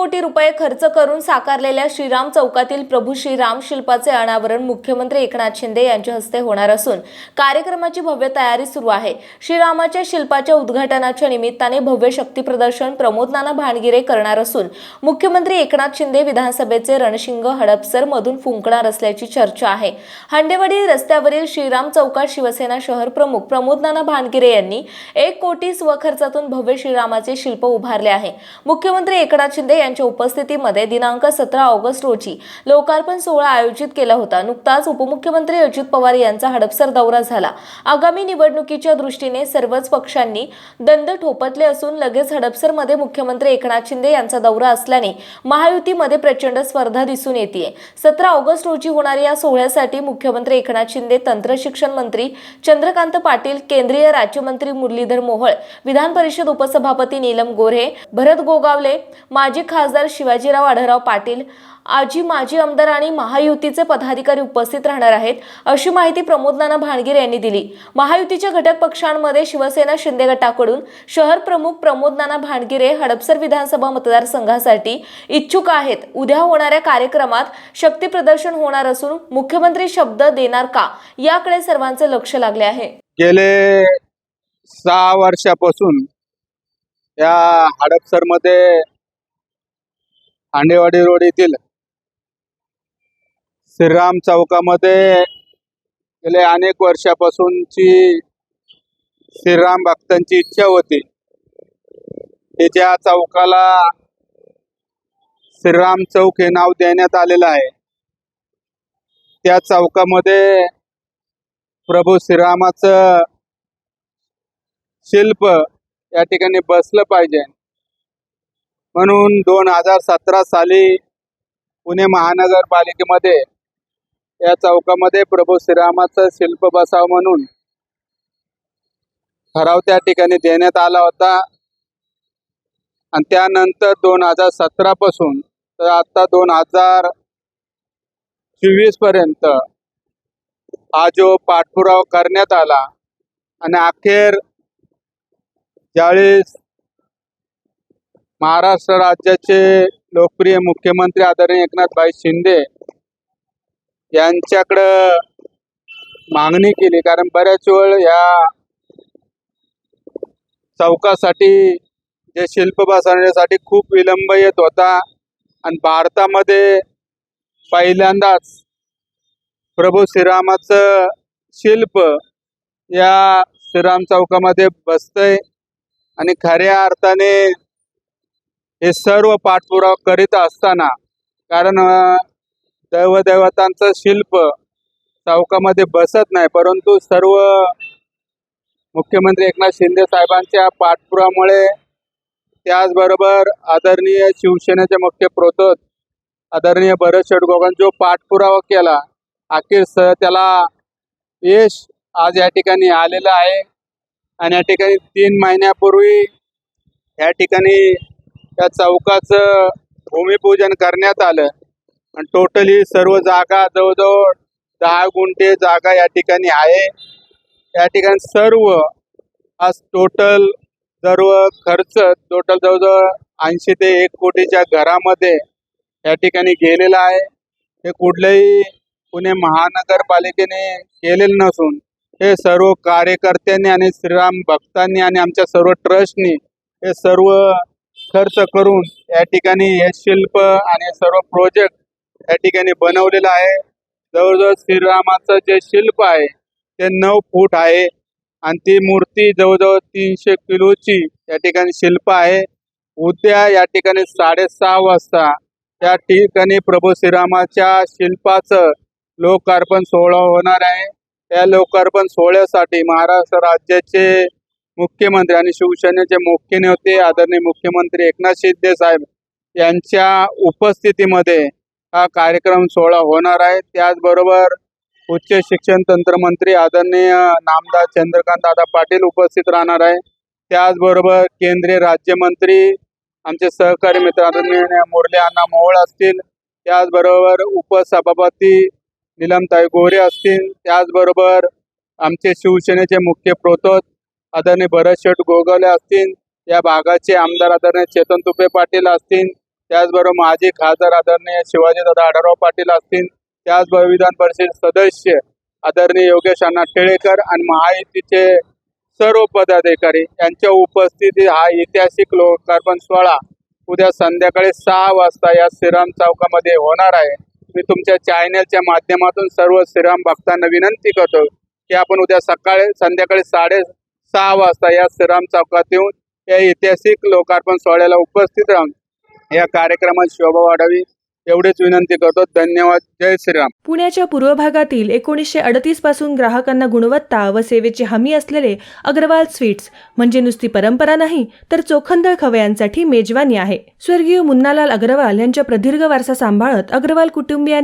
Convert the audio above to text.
कोटी रुपये खर्च करून साकारलेल्या श्रीराम चौकातील प्रभू श्रीराम शिल्पाचे अनावरण मुख्यमंत्री एकनाथ शिंदे यांच्या हस्ते होणार असून कार्यक्रमाची भव्य तयारी सुरू आहे. श्रीरामाच्या शिल्पाच्या उद्घाटनाच्या निमित्ताने भव्य शक्ती प्रदर्शन प्रमोद नाना भानगिरे करणार असून मुख्यमंत्री एकनाथ शिंदे विधानसभेचे रणशिंग हडपसर मधून फुंकणार असल्याची चर्चा आहे. हंडेवाडी रस्त्यावरील श्रीराम चौकात शिवसेना शहर प्रमुख प्रमोद नाना भानगिरे यांनी एक कोटी स्वखर्चातून भव्य श्रीरामाचे शिल्प उभारले आहे. मुख्यमंत्री एकनाथ शिंदे यांच्या उपस्थितीमध्ये दिनांक सतरा ऑगस्ट रोजी लोकार्पण सोहळा आयोजित केला होता. नुकताच उपमुख्यमंत्री अजित पवार यांचा हडपसर दौरा झाला. आगामी निवडणुकीच्या दृष्टीने सर्वच पक्षांनी दंड ठोपटले असून लगेच हडपसरमध्ये मुख्यमंत्री एकनाथ शिंदे यांचा दौरा असल्याने महायुतीमध्ये प्रचंड स्पर्धा दिसून येते सतरा ऑगस्ट रोजी होणाऱ्या या सोहळ्यासाठी मुख्यमंत्री एकनाथ शिंदे तंत्र शिक्षण मंत्री चंद्रकांत पाटील केंद्रीय राज्यमंत्री मुरलीधर मोहोळ विधान परिषद उपसभापती नीलम गोऱ्हे भरत गोगावले माजी खासदार शिवाजीराव आढळराव पाटील आजी माजी आमदार आणि महायुतीचे पदाधिकारी उपस्थित राहणार आहेत अशी माहिती प्रमोद नाना भाणगिरे यांनी दिली. महायुतीच्या घटक पक्षांमध्ये शिवसेना शिंदे गटाकडून शहर प्रमुख प्रमोद नाना भाणगिरे हडपसर विधानसभा मतदारसंघासाठी इच्छुक आहेत. उद्या होणाऱ्या कार्यक्रमात शक्ती प्रदर्शन होणार असून मुख्यमंत्री शब्द देणार का याकडे सर्वांचे लक्ष लागले आहे. गेले सहा वर्षापासून या हडपसरमध्ये हांडेवाडी रोड येथील श्रीराम चौकामध्ये गेले अनेक वर्षापासूनची श्रीराम भक्तांची इच्छा होती. की चौकाला श्रीराम चौक हे नाव देण्यात आलेलं आहे त्या चौकामध्ये प्रभू श्रीरामाचं शिल्प या ठिकाणी बसलं पाहिजे. म्हणून दोन हजार सतरा साली पुणे महानगरपालिकेमध्ये या चौकामध्ये प्रभू श्रीरामाचं शिल्प बसाव म्हणून ठराव त्या ठिकाणी देण्यात आला होता. आणि त्यानंतर दोन हजार सतरा पासून तर आता दोन हजार चोवीसपर्यंत हा जो पाठपुरावा करण्यात आला आणि अखेर चाळीस महाराष्ट्र राज्याचे लोकप्रिय मुख्यमंत्री आदरणीय एकनाथभाई शिंदे यांच्याकडं मागणी केली. कारण बऱ्याच वेळ या चौकासाठी जे शिल्प बसवण्यासाठी खूप विलंब येत होता. आणि भारतामध्ये पहिल्यांदाच प्रभू श्रीरामाचं शिल्प या श्रीराम चौकामध्ये बसतंय. आणि खऱ्या अर्थाने हे सर्व पाठपुरावा करीत असताना कारण दैवदैवतांचं शिल्प चौकामध्ये बसत नाही परंतु सर्व मुख्यमंत्री एकनाथ शिंदे साहेबांच्या पाठपुरामुळे त्याचबरोबर आदरणीय शिवसेनेचे मुख्य प्रोतोत आदरणीय भरत शेडगोगांनी जो पाठपुरावा केला अखेर स त्याला यश आज या ठिकाणी आलेलं आहे. आणि या ठिकाणी तीन महिन्यापूर्वी या ठिकाणी त्या चौकाचं भूमिपूजन करण्यात आलं. आणि टोटली सर्व जागा जवळजवळ दहा गुंठे जागा या ठिकाणी आहे. या ठिकाणी सर्व आज टोटल सर्व खर्च टोटल जवळजवळ ऐंशी ते एक कोटीच्या घरामध्ये या ठिकाणी गेलेला आहे. हे कुठल्याही पुणे महानगरपालिकेने केलेलं नसून हे सर्व कार्यकर्त्यांनी आणि श्रीराम भक्तांनी आणि आमच्या सर्व ट्रस्टनी हे सर्व खर्च करून या ठिकाणी हे शिल्प आणि सर्व प्रोजेक्ट या ठिकाणी बनवलेलं आहे. जवळजवळ श्रीरामाचं जे शिल्प आहे ते नऊ फूट आहे आणि ती मूर्ती जवळजवळ तीनशे किलोची या ठिकाणी शिल्प आहे. उद्या या ठिकाणी साडेसहा वाजता त्या ठिकाणी प्रभू श्रीरामाच्या शिल्पाचं लोकार्पण सोहळा होणार आहे. या लोकार्पण सोहळ्यासाठी महाराष्ट्र राज्याचे मुख्यमंत्री आणि शिवसेनेचे मुख्य नेते आदरणीय मुख्यमंत्री एकनाथ शिंदे साहेब यांच्या उपस्थितीमध्ये हा कार्यक्रम सोहळा होणार आहे. त्याचबरोबर उच्च शिक्षण तंत्रमंत्री आदरणीय नामदार चंद्रकांत दादा पाटील उपस्थित राहणार आहे. त्याचबरोबर केंद्रीय राज्यमंत्री आमचे सहकारी मित्र आदरणीय मुरली अण्णा मोहोळ असतील. त्याचबरोबर उपसभापती निलमताई गोरे असतील. त्याचबरोबर आमचे शिवसेनेचे मुख्य प्रोतोत आदरणीय भरत शेठ गोगवले असतील या भागाचे आमदार आदरणीय चेतन तुपे पाटील असतील त्याचबरोबर माजी खासदार आदरणीय शिवाजीदादा आढळराव पाटील असतील त्याचबरोबर विधान परिषद सदस्य आदरणीय योगेश अण्णा टिळेकर आणि महायुतीचे सर्व पदाधिकारी. यांच्या उपस्थितीत हा ऐतिहासिक लोकार्पण सोहळा उद्या संध्याकाळी सहा वाजता या श्रीराम चौकामध्ये होणार आहे. मी तुमच्या चॅनलच्या माध्यमातून सर्व श्रीराम भक्तांना विनंती करतो की आपण उद्या सकाळी संध्याकाळी साडे सहा वाजता या श्रीराम चौकात येऊन या ऐतिहासिक लोकार्पण सोहळ्याला उपस्थित राहून या कार्यक्रमात शोभा वाढावी एवढीच विनंती करतो. धन्यवाद. जय श्रीराम. पुण्याच्या पूर्व भागातील एकोणीसशे अडतीसपासून ग्राहकांना गुणवत्ता व सेवेची हमी असलेले अग्रवाल स्वीट्स म्हणजे नुसती परंपरा नाही तर चोखंदळ खवयांसाठी मेजवानी आहे. स्वर्गीय मुन्नालाल अग्रवाल यांच्या प्रदीर्घ वारसा सांभाळत अग्रवाल कुटुंबियांनी